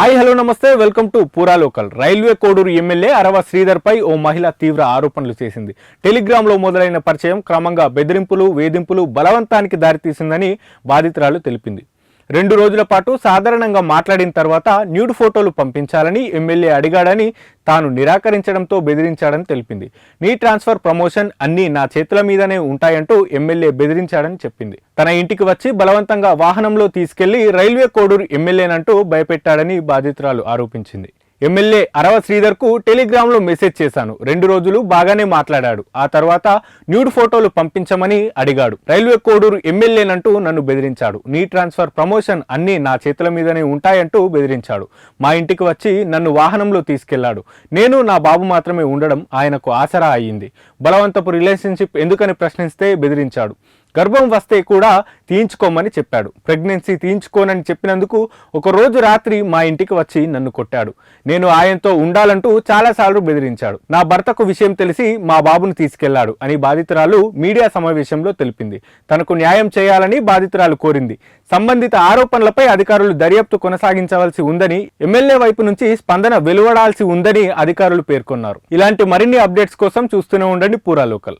Hi hello నమస్తే. Welcome to Pura local. Railway Koduru MLA Arava Sridhar పై ఓ మహిళ తీవ్ర ఆరోపణలు చేసింది. టెలిగ్రామ్లో మొదలైన పరిచయం క్రమంగా బెదిరింపులు వేధింపులు బలవంతానికి దారితీసిందని బాధితురాలు తెలిపింది. రెండు రోజుల పాటు సాధారణంగా మాట్లాడిన తర్వాత న్యూడ్ ఫోటోలు పంపించాలని ఎమ్మెల్యే అడిగాడని తాను నిరాకరించడంతో బెదిరించాడని తెలిపింది. నీ ట్రాన్స్ఫర్ ప్రమోషన్ అన్నీ నా చేతుల మీదనే ఉంటాయంటూ ఎమ్మెల్యే బెదిరించాడని చెప్పింది. తన ఇంటికి వచ్చి బలవంతంగా వాహనంలో తీసుకెళ్ళి రైల్వే కోడూరు ఎమ్మెల్యేనంటూ భయపెట్టాడని బాధితురాలు ఆరోపించింది. ఎమ్మెల్యే అరవ శ్రీధర్కు టెలిగ్రామ్లో మెసేజ్ చేశాను. రెండు రోజులు బాగానే మాట్లాడాడు. ఆ తర్వాత న్యూడ్ ఫోటోలు పంపించమని అడిగాడు. రైల్వే కోడూరు ఎమ్మెల్యేనంటూ నన్ను బెదిరించాడు. నీ ట్రాన్స్ఫర్ ప్రమోషన్ అన్నీ నా చేతుల మీదనే ఉంటాయంటూ బెదిరించాడు. మా ఇంటికి వచ్చి నన్ను వాహనంలో తీసుకెళ్ళాడు. నేను నా బాబు మాత్రమే ఉండడం ఆయనకు ఆసరా అయ్యింది. బలవంతపు రిలేషన్షిప్ ఎందుకని ప్రశ్నిస్తే బెదిరించాడు. గర్భం వస్తే కూడా తీయించుకోమని చెప్పాడు. ప్రెగ్నెన్సీ తీయించుకోనని చెప్పినందుకు ఒకరోజు రాత్రి మా ఇంటికి వచ్చి నన్ను కొట్టాడు. నేను ఆయనతో ఉండాలంటూ చాలాసార్లు బెదిరించాడు. నా భర్తకు విషయం తెలిసి మా బాబును తీసుకెళ్ళాడు అని బాధితురాలు మీడియా సమావేశంలో తెలిపింది. తనకు న్యాయం చేయాలని బాధితురాలు కోరింది. సంబంధిత ఆరోపణలపై అధికారులు దర్యాప్తు కొనసాగించవలసి ఉందని ఎమ్మెల్యే వైపు నుంచి స్పందన వెలువడాల్సి ఉందని అధికారులు పేర్కొన్నారు. ఇలాంటి మరిన్ని అప్డేట్స్ కోసం చూస్తూనే ఉండండి పూరా లోకల్.